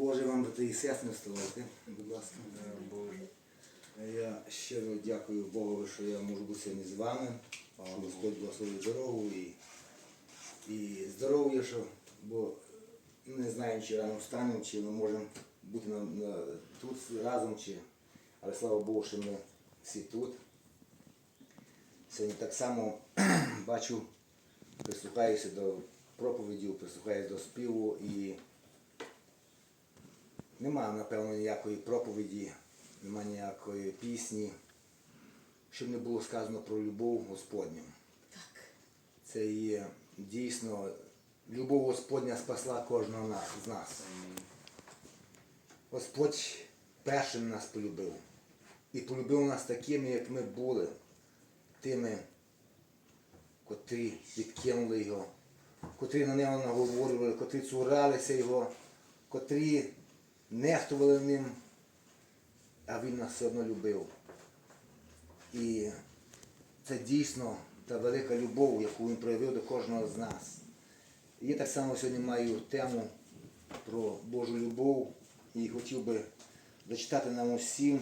Боже вам, брати і сестри, вставайте, будь ласка. Я щиро дякую Богу, що я можу бути сьогодні з вами, що Господь благословив дорогу і, і здоров'я, що, бо не знаємо, чи рано встанемо, чи ми можемо бути на, на, тут разом, чи, але слава Богу, що ми всі тут. Сьогодні так само бачу, прислухаюся до проповідів, прислухаюся до співу і Нема, напевно, ніякої проповіді, нема ніякої пісні, щоб не було сказано про любов Господню. Це є дійсно любов Господня спасла кожного з нас. Господь першим нас полюбив. І полюбив нас такими, як ми були, тими, котрі відкинули його, котрі на нього наговорювали, котрі цуралися його, котрі нехтували ним, а він нас все одно любив. І це дійсно та велика любов, яку він проявив до кожного з нас. І я так само сьогодні маю тему про Божу любов і хотів би зачитати нам усім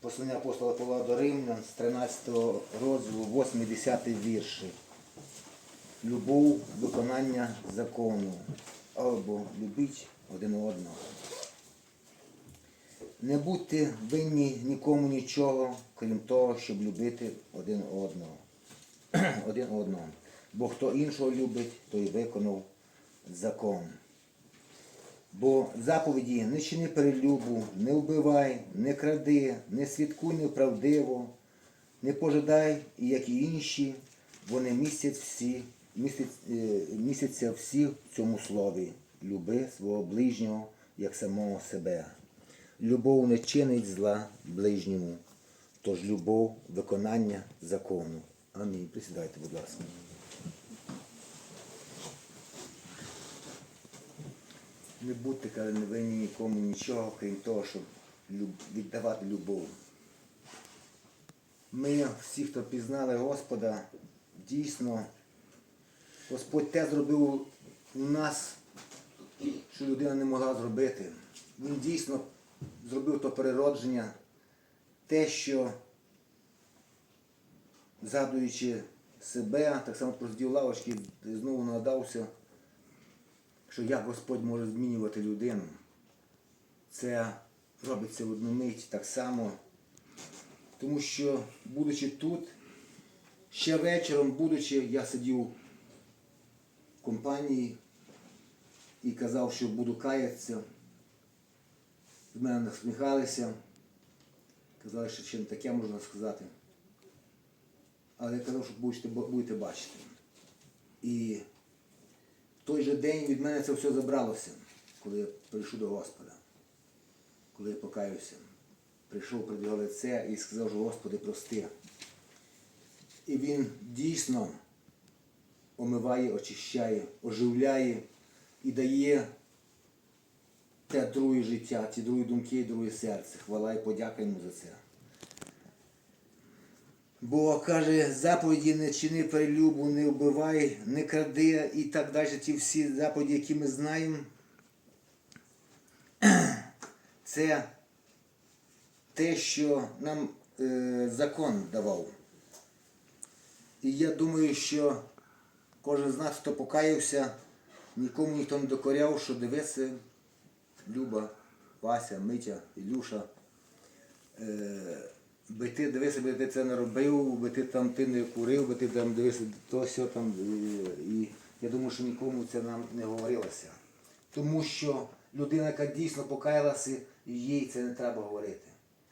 послання апостола Павла до Римлян з 13 розділу 80 вірші. Любов, виконання закону або любіть один одного. Не будьте винні нікому нічого, крім того, щоб любити один одного. один одного. Бо хто іншого любить, той виконав закон. Бо заповіді не чини перелюбу, не вбивай, не кради, не свідкуй неправдиво, не пожидай, і як і інші, вони містять всі, містять, е, містяться всі в цьому слові. Люби свого ближнього, як самого себе. Любов не чинить зла ближньому, тож любов виконання закону. Амінь. Присідайте, будь ласка. Не будьте каже, не винні нікому нічого, крім того, щоб віддавати любов. Ми, всі, хто пізнали Господа, дійсно, Господь те зробив у нас, що людина не могла зробити. Він дійсно зробив то переродження, те, що, згадуючи себе, так само про зділ лавочки, знову нагадався, що як Господь може змінювати людину. Це робиться в одну мить так само. Тому що, будучи тут, ще вечором, будучи, я сидів в компанії і казав, що буду каятися. З мене насміхалися, казали, що чим таке можна сказати. Але я казав, що будете, будете бачити. І в той же день від мене це все забралося, коли я прийшов до Господа, коли я покаюся. Прийшов перед його лице і сказав, що Господи, прости. І він дійсно омиває, очищає, оживляє і дає те друге життя, ті другі думки, і друге серце. Хвала і подяка йому за це. Бо каже, заповіді не чини перелюбу, не вбивай, не кради і так далі. Ті всі заповіді, які ми знаємо, це те, що нам е, закон давав. І я думаю, що кожен з нас, хто покаявся, нікому ніхто не докоряв, що дивися, Люба, Вася, Митя, Ілюша. Е, би ти дивися, би ти це не робив, би ти там ти не курив, би ти там дивися, то все там. І, і я думаю, що нікому це нам не говорилося. Тому що людина, яка дійсно покаялася, їй це не треба говорити.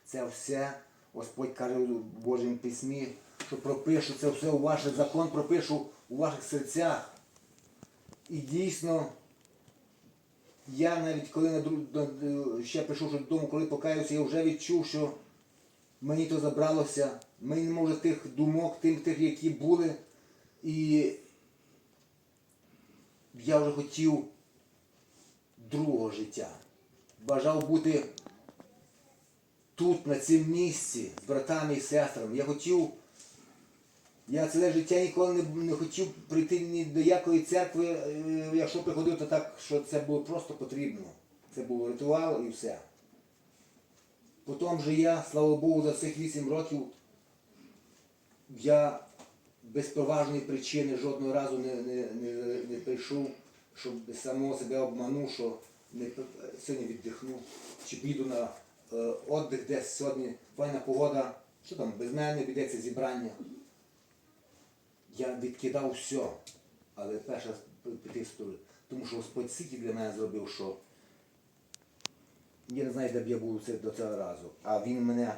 Це все, Господь каже в Божому письмі, що пропишу це все у ваш закон, пропишу у ваших серцях. І дійсно, я навіть коли на друг- ще прийшов додому, коли покаявся, я вже відчув, що мені то забралося, мені не може тих думок, тим тих, які були. І я вже хотів другого життя. Бажав бути тут, на цьому місці, з братами і сестрами. Я хотів, я ціле життя ніколи не, не хотів прийти ні до якої церкви, е, якщо приходив, то так, що це було просто потрібно. Це був ритуал і все. Потім же я, слава Богу, за цих 8 років я без поважної причини жодного разу не, не, не, не прийшов, щоб самого себе обманув, що не, сьогодні віддихну, чи піду на е, віддих десь сьогодні, файна погода, що там, без мене ведеться зібрання. Я відкидав все, але перше піти. Тому що Господь стільки для мене зробив, що я не знаю, де б я був до цього разу. А він мене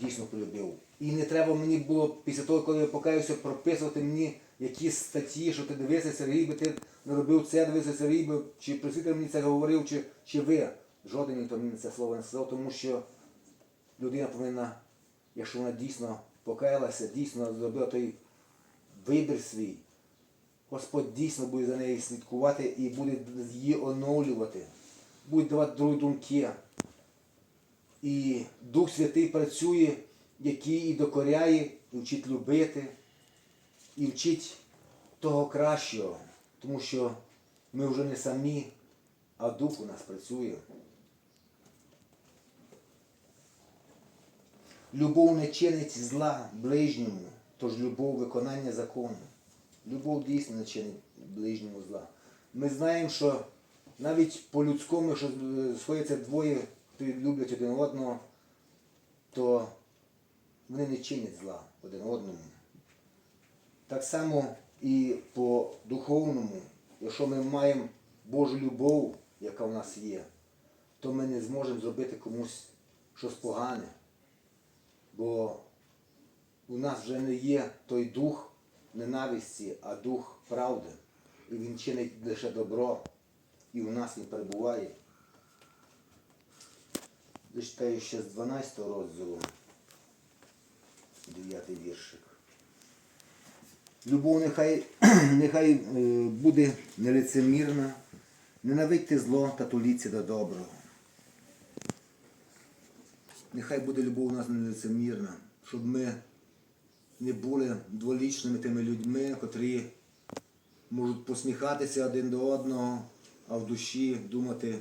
дійсно полюбив. І не треба мені було після того, коли я покаюся, прописувати мені якісь статті, що ти дивися, Сергій, би ти не робив це, дивися, Сергій, би, чи просвітер мені це говорив, чи, чи ви. Жоден ніхто мені це слово не сказав, тому що людина повинна, якщо вона дійсно покаялася, дійсно зробила той вибір свій, Господь дійсно буде за нею слідкувати і буде її оновлювати, буде давати другі думки. І Дух Святий працює, який і докоряє, і вчить любити, і вчить того кращого, тому що ми вже не самі, а Дух у нас працює. Любов не чинить зла ближньому, тож любов виконання закону. Любов дійсно не чинить ближньому зла. Ми знаємо, що навіть по-людському, якщо е, сходяться двоє, хто люблять один одного, то вони не чинять зла один одному. Так само і по духовному, якщо ми маємо Божу любов, яка в нас є, то ми не зможемо зробити комусь щось погане. Бо у нас вже не є той дух ненависті, а дух правди. І він чинить лише добро, і у нас він перебуває. Зачитаю ще з 12 розділу, 9 віршик. Любов нехай, нехай е, буде нелицемірна, ненавидьте зло та туліться до доброго. Нехай буде любов у нас нелицемірна, щоб ми не були дволічними тими людьми, котрі можуть посміхатися один до одного, а в душі думати,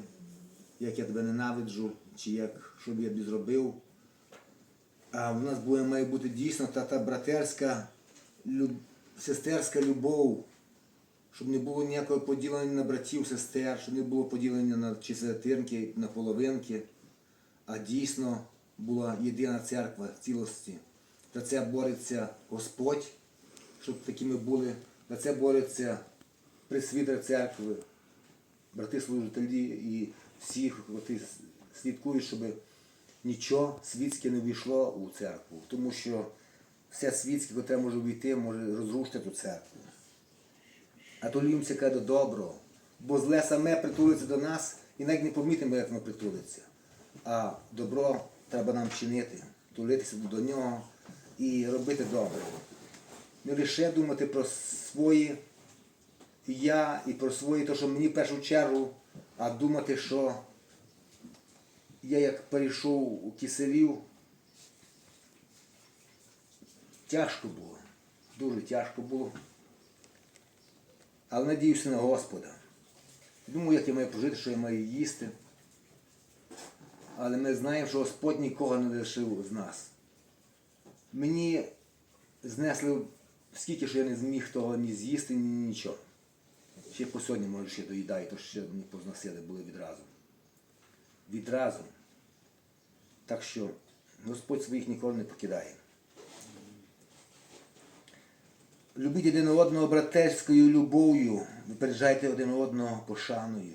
як я тебе ненавиджу, чи як, що б я б зробив. А в нас буде, має бути дійсно та, та братерська, люб, сестерська любов, щоб не було ніякого поділення на братів, сестер, щоб не було поділення на численки, на половинки, а дійсно була єдина церква цілості. За це бореться Господь, щоб такими були. За це бореться пресвітер церкви, брати служителі і всі, хто слідкують, щоб нічого світське не війшло у церкву. Тому що все світське, яке може війти, може розрушити ту церкву. А то лімся каже до доброго. Бо зле саме притулиться до нас і навіть не помітимо, як воно притулиться. А добро треба нам чинити, тулитися до нього і робити добре. Не лише думати про свої я і про свої, то, що мені в першу чергу, а думати, що я як перейшов у киселів, тяжко було, дуже тяжко було. Але надіюся на Господа. Думаю, як я маю прожити, що я маю їсти. Але ми знаємо, що Господь нікого не лишив з нас. Мені знесли скільки, що я не зміг того ні з'їсти, ні нічого. Ще по сьогодні, може, ще доїдаю, то ще мені позносили були відразу. Відразу. Так що Господь своїх ніколи не покидає. Любіть один одного братерською любов'ю, випереджайте один одного пошаною.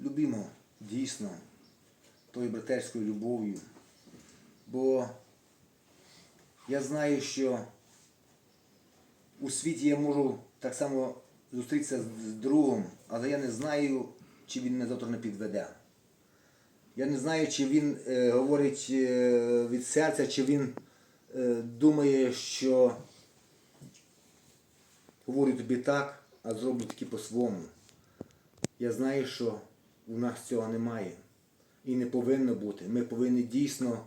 Любімо дійсно тою братерською любов'ю. Бо я знаю, що у світі я можу так само зустрітися з другом, але я не знаю, чи він мене завтра не підведе. Я не знаю, чи він е, говорить е, від серця, чи він е, думає, що говорю тобі так, а зроблю таки по-своєму. Я знаю, що у нас цього немає. І не повинно бути. Ми повинні дійсно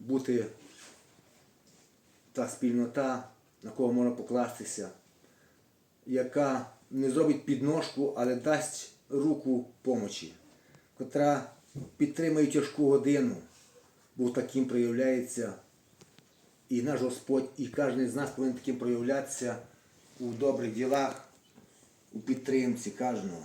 бути та спільнота, на кого можна покластися, яка не зробить підножку, але дасть руку помочі, котра підтримує тяжку годину, бо таким проявляється і наш Господь, і кожен з нас повинен таким проявлятися у добрих ділах, у підтримці кожного.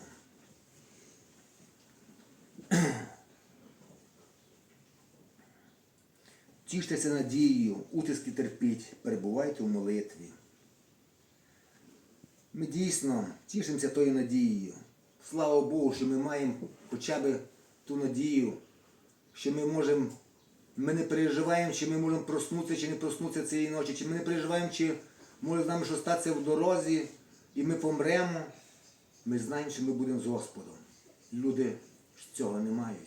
Тіштеся надією, утиски терпіть, перебувайте у молитві. Ми дійсно тішимося тою надією. Слава Богу, що ми маємо хоча б ту надію, що ми можемо, ми не переживаємо, чи ми можемо проснутися, чи не проснутися цієї ночі, чи ми не переживаємо, чи може з нами щось статися в дорозі, і ми помремо. Ми знаємо, що ми будемо з Господом. Люди цього не мають.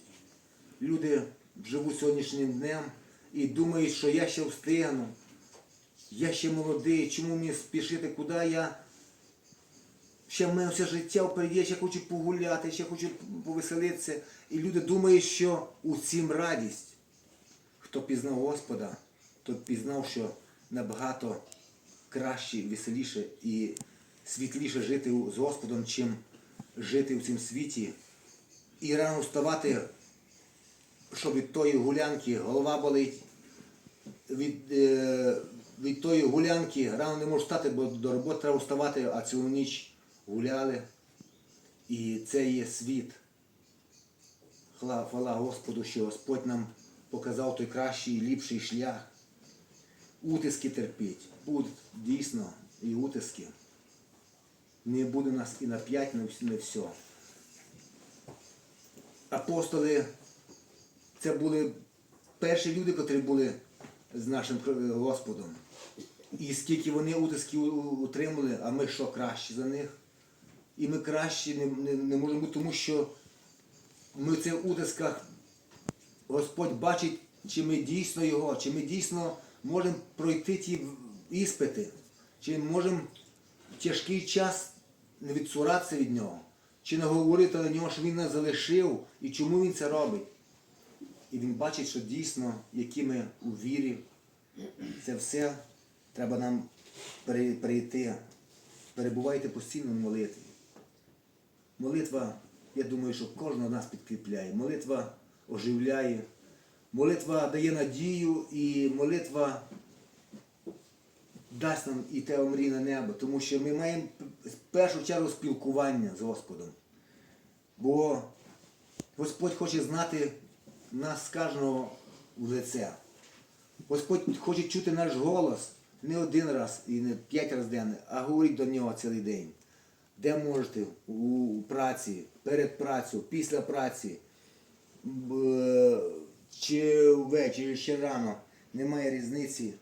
Люди живуть сьогоднішнім днем і думають, що я ще встигну, я ще молодий, чому мені спішити, куди я ще в мене все життя впереді, я ще хочу погуляти, ще хочу повеселитися. І люди думають, що у цім радість. Хто пізнав Господа, той пізнав, що набагато краще, веселіше і світліше жити з Господом, чим жити у цім світі. І рано вставати, що від тої гулянки голова болить, від, е, від тої гулянки рано не можу встати, бо до роботи треба вставати, а цілу ніч гуляли. І це є світ. Хвала Господу, що Господь нам показав той кращий ліпший шлях. Утиски терпіть. Будуть дійсно і утиски. Не буде нас і на п'ять, на все. Апостоли це були перші люди, котрі були з нашим е, Господом. І скільки вони утисків утримали, а ми що краще за них. І ми краще не, не, не можемо бути, тому що ми в цих утисках Господь бачить, чи ми дійсно його, чи ми дійсно можемо пройти ті іспити, чи можемо в тяжкий час не відсуратися від нього, чи не говорити на нього, що він нас залишив і чому він це робить. І він бачить, що дійсно, які ми у вірі, це все треба нам пере- перейти. Перебувайте постійно в молитві. Молитва, я думаю, що кожного нас підкріпляє. Молитва оживляє. Молитва дає надію і молитва дасть нам і те омрійне небо, тому що ми маємо в першу чергу спілкування з Господом. Бо Господь хоче знати нас кожного в лице. Господь хоче чути наш голос не один раз і не п'ять разів денно, а говорить до нього цілий день. Де можете у праці, перед працею, після праці, чи ввечері, чи рано, немає різниці.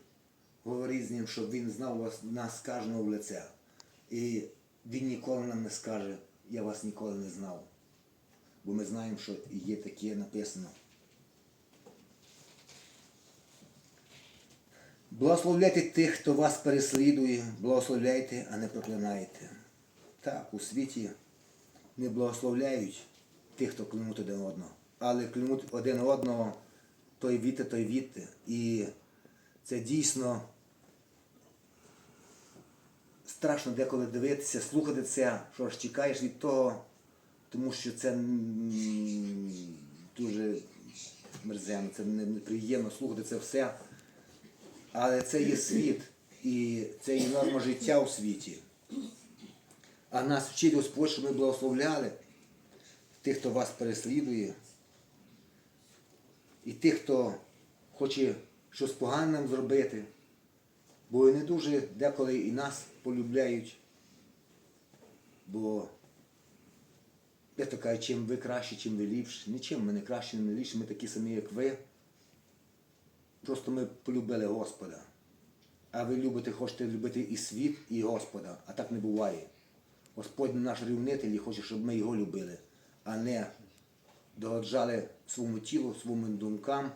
Говоріть з ним, щоб він знав вас, нас кожного в лице. І він ніколи нам не скаже, я вас ніколи не знав. Бо ми знаємо, що є таке написано. Благословляйте тих, хто вас переслідує, благословляйте, а не проклинайте. Так, у світі не благословляють тих, хто клянуть один одного, але клянуть один одного, той віте, той віте. І це дійсно страшно деколи дивитися, слухати це, що ж чекаєш від того, тому що це дуже мерзенно, це неприємно слухати це все. Але це є світ, і це є норма життя у світі. А нас вчить Господь, щоб ми благословляли тих, хто вас переслідує, і тих, хто хоче щось погане нам зробити. Бо не дуже деколи і нас полюбляють. Бо я то кажу, чим ви краще, чим ви ліпше. Нічим ми не краще, не ліпше, ми такі самі, як ви. Просто ми полюбили Господа. А ви любите, хочете любити і світ, і Господа. А так не буває. Господь наш рівнитель і хоче, щоб ми його любили, а не догоджали своєму тілу, своїм думкам,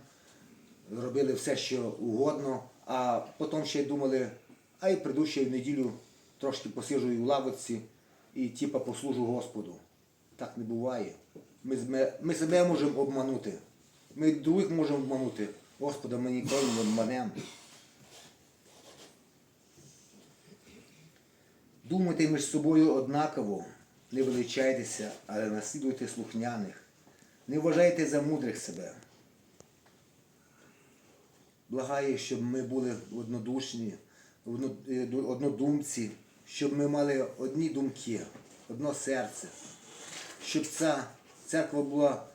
робили все, що угодно, а потім ще думали, а й прийду ще в неділю, трошки посижу в лавиці і типа послужу Господу. Так не буває. Ми, ми себе можемо обманути. Ми других можемо обманути. Господа ми ніколи не обманемо. Думайте між собою однаково, не величайтеся, але наслідуйте слухняних. Не вважайте за мудрих себе. Благаю, щоб ми були однодушні, одно- е, ду- однодумці, щоб ми мали одні думки, одно серце, щоб ця церква була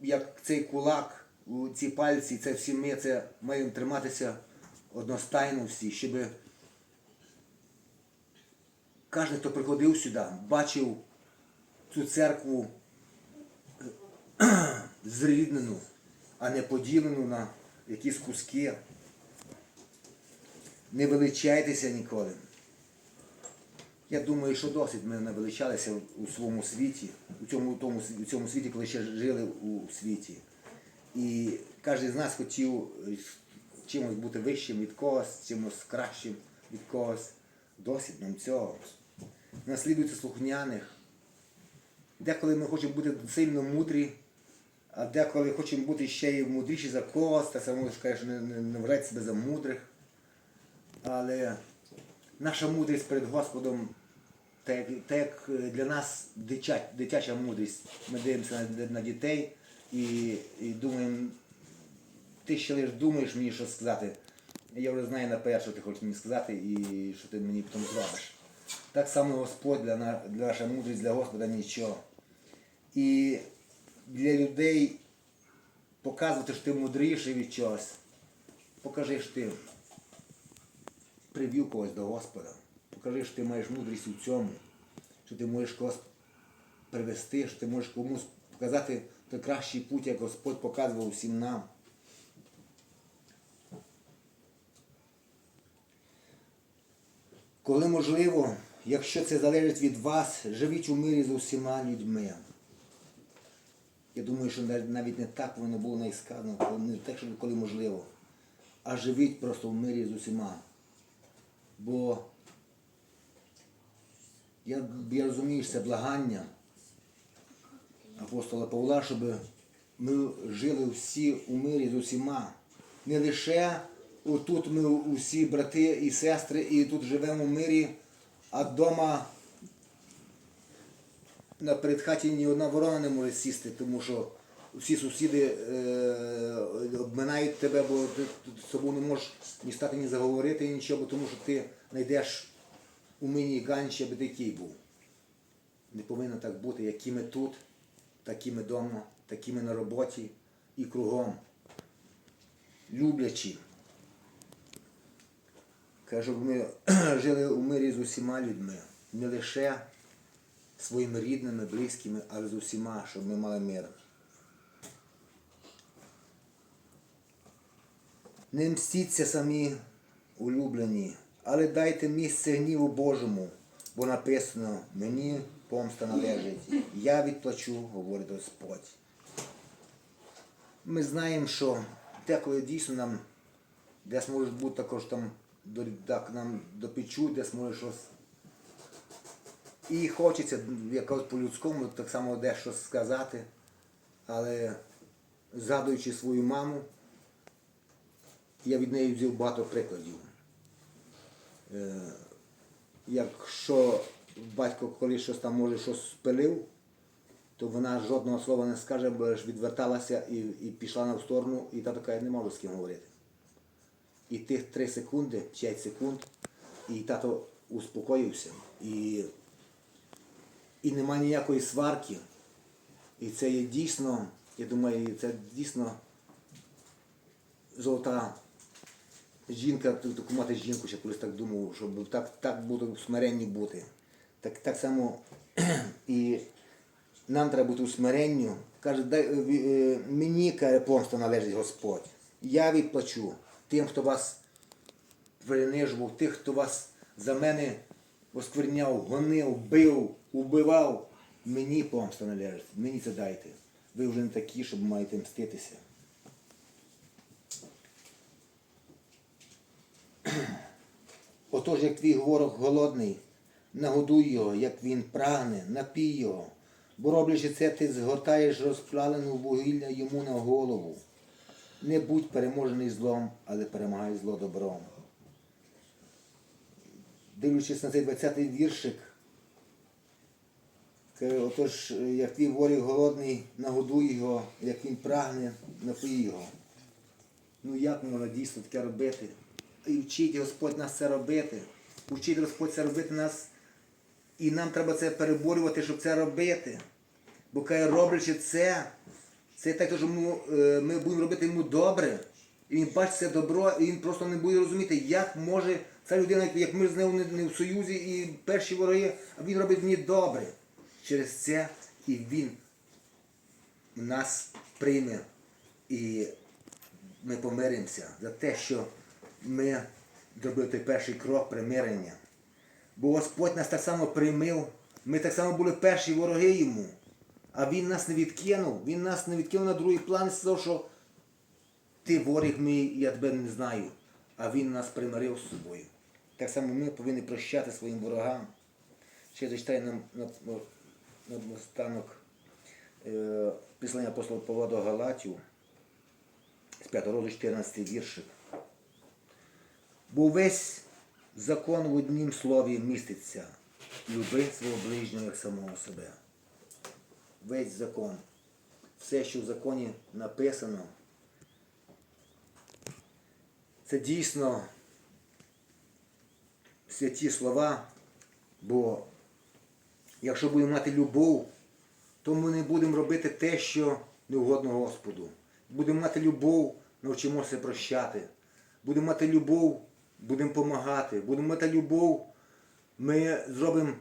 як цей кулак, у ці пальці, це всі ми це маємо триматися одностайно всі, щоб кожен, хто приходив сюди, бачив цю церкву зріднену, а не поділену на якісь куски. Не величайтеся ніколи. Я думаю, що досить ми не величалися у своєму світі, у цьому, тому, у цьому світі, коли ще жили у світі. І кожен з нас хотів е, чимось бути вищим від когось, чимось кращим від когось. Досить нам цього. Наслідуйте слухняних. Деколи ми хочемо бути сильно мудрі, а деколи хочемо бути ще й мудріші за когось, та саме скажеш, не, не, не вважайте себе за мудрих. Але наша мудрість перед Господом, так, як- для нас дитя, дитяча мудрість. Ми дивимося на, на дітей і, і думаємо, ти ще лише думаєш мені що сказати. Я вже знаю наперед, що ти хочеш мені сказати і що ти мені потім зробиш. Так само Господь для, на- для наша мудрість, для Господа нічого. І для людей показувати, що ти мудріший від чогось. Покажи, що ти привів когось до Господа. Покажи, що ти маєш мудрість у цьому, що ти можеш когось привести, що ти можеш комусь показати той кращий путь, як Господь показував усім нам. Коли можливо, якщо це залежить від вас, живіть у мирі з усіма людьми. Я думаю, що навіть не так воно було не не так, що коли можливо, а живіть просто в мирі з усіма. Бо я, я розумію, що це благання апостола Павла, щоб ми жили всі у мирі з усіма. Не лише отут ми усі брати і сестри, і тут живемо в мирі, а вдома на передхаті ні одна ворона не може сісти, тому що всі сусіди е, обминають тебе, бо ти з собою не можеш ні стати, ні заговорити, нічого, тому що ти знайдеш у мені ганчі, аби ти був. Не повинно так бути, які ми тут, такі ми вдома, такі ми на роботі і кругом. Люблячі. Кажу, ми жили у мирі з усіма людьми, не лише своїми рідними, близькими, але з усіма, щоб ми мали мир. Не мстіться самі улюблені, але дайте місце гніву Божому, бо написано, мені помста належить, я відплачу, говорить Господь. Ми знаємо, що деколи дійсно нам десь можуть бути також там так, нам допечуть, десь може щось. І хочеться якось по-людському так само дещо сказати, але згадуючи свою маму, я від неї взяв багато прикладів. Якщо батько коли щось там може щось спилив, то вона жодного слова не скаже, бо ж відверталася і, і пішла на сторону, і тато каже, не можу з ким говорити. І тих 3 секунди, 5 секунд, і тато успокоївся. І, і нема ніякої сварки. І це є дійсно, я думаю, це дійсно золота жінка, таку мати жінку, ще колись так думав, щоб так, так бути в смиренні бути. Так, так само і нам треба бути у смиренню. Каже, дай, е, е, мені каже, помста належить Господь. Я відплачу тим, хто вас принижував, тих, хто вас за мене оскверняв, гонив, бив, убивав. Мені помста належить, мені це дайте. Ви вже не такі, щоб маєте мститися. Отож, як твій ворог голодний, нагодуй його, як він прагне, напій його. Бо роблячи це, ти згортаєш розпалену вугілля йому на голову. Не будь переможений злом, але перемагай зло добром. Дивлячись на цей 20-й віршик, отож, як твій волі голодний, нагодуй його, як він прагне, напої його. Ну як можна дійсно таке робити? І вчить Господь нас це робити. Вчить Господь це робити нас. І нам треба це переборювати, щоб це робити. Бо каже, роблячи це, це так, що ми, е, ми будемо робити йому добре. І він бачить це добро, і він просто не буде розуміти, як може ця людина, як ми з нею не, не в союзі і перші вороги, а він робить мені добре. Через це і він нас прийме. І ми помиримося за те, що ми зробили той перший крок примирення. Бо Господь нас так само приймив, ми так само були перші вороги йому. А Він нас не відкинув, Він нас не відкинув на другий план і сказав, що ти ворог мій, я тебе не знаю. А Він нас примирив з собою. Так само ми повинні прощати своїм ворогам. Ще зачитаю нам на, останок е, післання апостола Павла до Галатів з 5 роду 14 віршик. Бо весь закон в однім слові міститься. Люби свого ближнього як самого себе. Весь закон. Все, що в законі написано, це дійсно святі слова, бо якщо будемо мати любов, то ми не будемо робити те, що не угодно Господу. Будемо мати любов, навчимося прощати. Будемо мати любов, будемо допомагати. Будемо мати любов, ми зробимо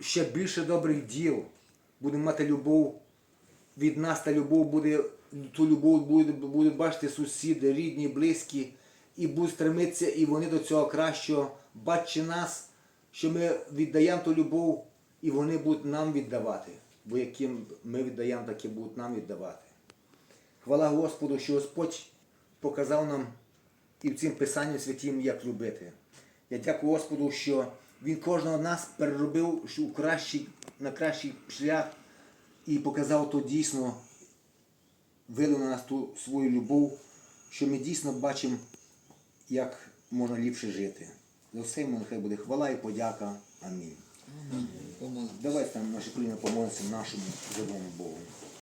ще більше добрих діл. Будемо мати любов від нас та любов буде, ту любов буде, будуть бачити сусіди, рідні, близькі, і будуть стремитися, і вони до цього кращого, бачачи нас, що ми віддаємо ту любов, і вони будуть нам віддавати. Бо яким ми віддаємо, такі будуть нам віддавати. Хвала Господу, що Господь показав нам і в цім Писанні святім, як любити. Я дякую Господу, що Він кожного з нас переробив що кращий, на кращий шлях і показав то дійсно, вилив на нас ту свою любов, що ми дійсно бачимо, як можна ліпше жити. За все йому нехай буде хвала і подяка. Амінь. Помолимось. Давайте там наші коліна помолимося нашому живому Богу.